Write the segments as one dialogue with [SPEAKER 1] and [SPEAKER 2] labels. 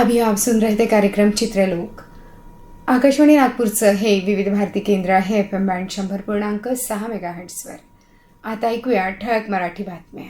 [SPEAKER 1] अभी आप सुन रहे थे कार्यक्रम चित्रलोक. आकाशवाणी नागपूरचं हे विविध भारती केंद्र आहे एफ एम बँड शंभर पूर्णांक सहा मेगा हर्ट्सवर आता ऐकूया ठळक मराठी बातम्या.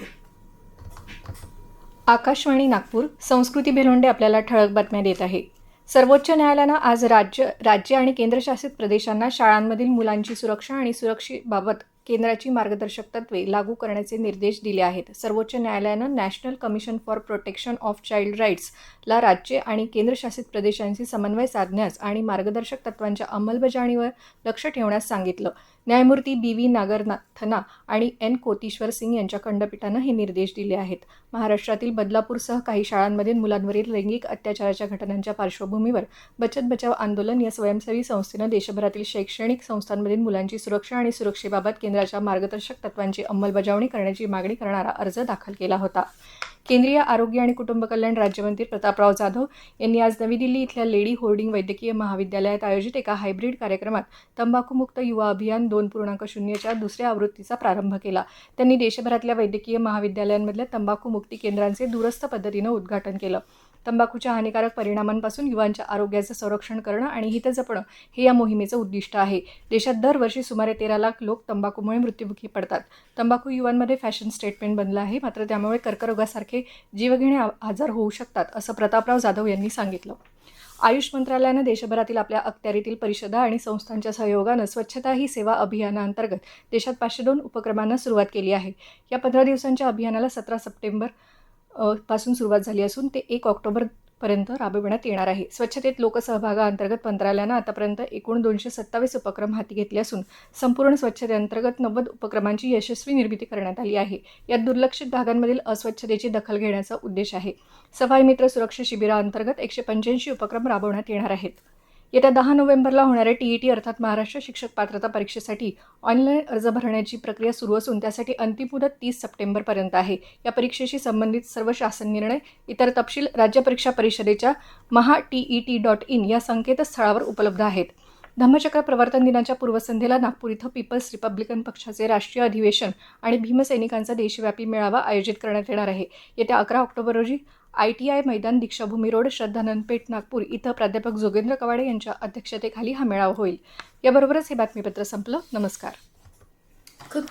[SPEAKER 2] आकाशवाणी नागपूर संस्कृती बेलोंडे आपल्याला ठळक बातम्या देत आहे. सर्वोच्च न्यायालयानं आज राज्य राज्य आणि केंद्रशासित प्रदेशांना शाळांमधील मुलांची सुरक्षा आणि सुरक्षेबाबत केंद्राची मार्गदर्शक तत्वे लागू करण्याचे निर्देश दिले आहेत. सर्वोच्च न्यायालयानं national commission for protection of child राईट्सला राज्य आणि केंद्रशासित प्रदेशांशी समन्वय साधण्यास आणि मार्गदर्शक तत्वांच्या अंमलबजावणीवर लक्ष ठेवण्यास सांगितलं. न्यायमूर्ती बी व्ही नागरनाथना आणि एन कोतीश्वर सिंग यांच्या खंडपीठानं हे निर्देश दिले आहेत. महाराष्ट्रातील बदलापूरसह काही शाळांमधील मुलांवरील लैंगिक अत्याचाराच्या घटनांच्या पार्श्वभूमीवर बचत बचाव आंदोलन या स्वयंसेवी संस्थेनं देशभरातील शैक्षणिक संस्थांमधील मुलांची सुरक्षा आणि सुरक्षेबाबत केंद्राच्या मार्गदर्शक तत्वांची अंमलबजावणी करण्याची मागणी करणारा अर्ज दाखल केला होता. केंद्रीय आरोग्य आणि कुटुंब कल्याण राज्यमंत्री प्रतापराव जाधव यांनी आज नवी दिल्ली इथल्या लेडी होर्डिंग वैद्यकीय महाविद्यालयात आयोजित एका हायब्रिड कार्यक्रमात तंबाखूमुक्त युवा अभियान दोन पूर्णांक शून्यच्या दुसऱ्या आवृत्तीचा प्रारंभ केला. त्यांनी देशभरातल्या वैद्यकीय महाविद्यालयांमधल्या तंबाखू मुक्ती केंद्रांचे दूरस्थ पद्धतीनं उद्घाटन केलं. तंबाखूच्या हानिकारक परिणामांपासून युवांच्या आरोग्याचं संरक्षण करणं आणि हित जपणं हे या मोहिमेचं उद्दिष्ट आहे. देशात दरवर्षी सुमारे तेरा लाख लोक तंबाखूमुळे मृत्युमुखी पडतात. तंबाखू युवांमध्ये फॅशन स्टेटमेंट बनलं आहे मात्र त्यामुळे कर्करोगासारखे जीवघेणे आ- आजार होऊ शकतात असं प्रतापराव जाधव यांनी सांगितलं. आयुष मंत्रालयानं देशभरातील आपल्या अखत्यारीतील परिषदा आणि संस्थांच्या सहयोगानं स्वच्छता ही सेवा अभियानाअंतर्गत देशात पाचशे दोन उपक्रमांना सुरुवात केली आहे. या पंधरा दिवसांच्या अभियानाला सतरा सप्टेंबर पासून सुरुवात झाली असून ते एक ऑक्टोबरपर्यंत राबविण्यात येणार आहे. स्वच्छतेत लोकसहभागाअंतर्गत मंत्रालयानं आतापर्यंत एकूण दोनशे सत्तावीस उपक्रम हाती घेतले असून संपूर्ण स्वच्छतेअंतर्गत नव्वद उपक्रमांची यशस्वी निर्मिती करण्यात आली आहे. यात दुर्लक्षित भागांमधील अस्वच्छतेची दखल घेण्याचा उद्देश आहे. सफाई मित्र सुरक्षा शिबिराअंतर्गत एकशे पंच्याऐंशी उपक्रम राबवण्यात येणार आहेत. येत्या दहा नोव्हेंबरला होणाऱ्या टीईटी अर्थात महाराष्ट्र शिक्षक पात्रता परीक्षेसाठी ऑनलाईन अर्ज भरण्याची प्रक्रिया सुरू असून त्यासाठी अंतिम मुदत तीस सप्टेंबरपर्यंत आहे. या परीक्षेशी संबंधित सर्व शासन निर्णय इतर तपशील राज्य परीक्षा परिषदेच्या Maha T T dot in या संकेतस्थळावर उपलब्ध आहेत. धम्मचक्र प्रवर्तन दिनाच्या पूर्वसंध्येला नागपूर इथं पीपल्स रिपब्लिकन पक्षाचे राष्ट्रीय अधिवेशन आणि भीमसैनिकांचा देशव्यापी मेळावा आयोजित करण्यात येणार आहे. येत्या अकरा ऑक्टोबर रोजी आय टी आय मैदान दीक्षाभूमी रोड श्रद्धानंद पेठ नागपूर इथं प्राध्यापक जोगेंद्र कवाडे यांच्या अध्यक्षतेखाली हा मेळावा होईल. याबरोबरच हे बातमीपत्र संपलं. नमस्कार.
[SPEAKER 1] खूप